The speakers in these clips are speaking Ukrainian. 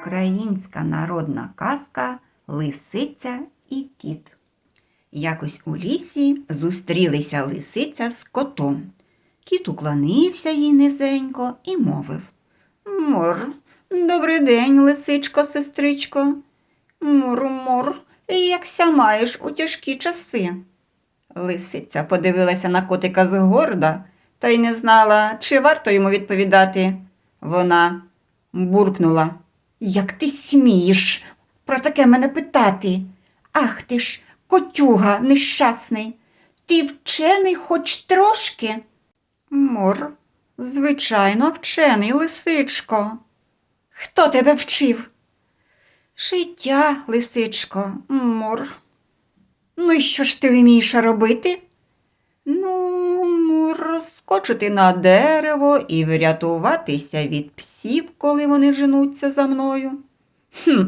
Українська народна казка Лисиця і кіт. Якось у лісі зустрілися лисиця з котом. Кіт уклонився їй низенько і мовив Мур, добрий день, лисичко, сестричко. Мур-мур, якся маєш у тяжкі часи. Лисиця подивилася на котика згорда та й не знала, чи варто йому відповідати. Вона буркнула. Як ти смієш про таке мене питати? Ах ти ж, котюга нещасний, ти вчений хоч трошки? Мур, звичайно, вчений, лисичко. Хто тебе вчив? Життя, лисичко, мур. Ну і що ж ти вмієш робити? Скочити на дерево і врятуватися від псів, коли вони женуться за мною. Хм,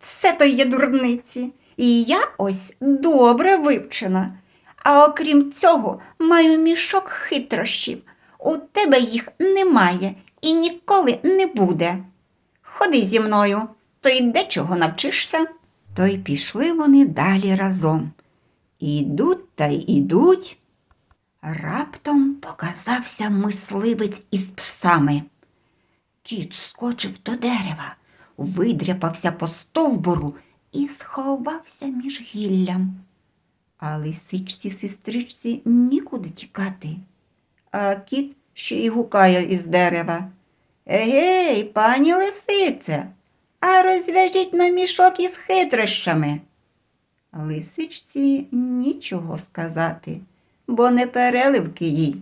все то є дурниці. І я ось добре вивчена. А окрім цього, маю мішок хитрощів. У тебе їх немає і ніколи не буде. Ходи зі мною, то й дечого навчишся. То й пішли вони далі разом. Ідуть та й ідуть. Раптом показався мисливець із псами. Кіт скочив до дерева, видряпався по стовбуру і сховався між гіллям. А лисичці сестричці нікуди тікати. А кіт ще й гукає із дерева. Егей, пані лисице, а розв'яжіть на мішок із хитрощами. Лисичці нічого сказати, бо не переливки їй.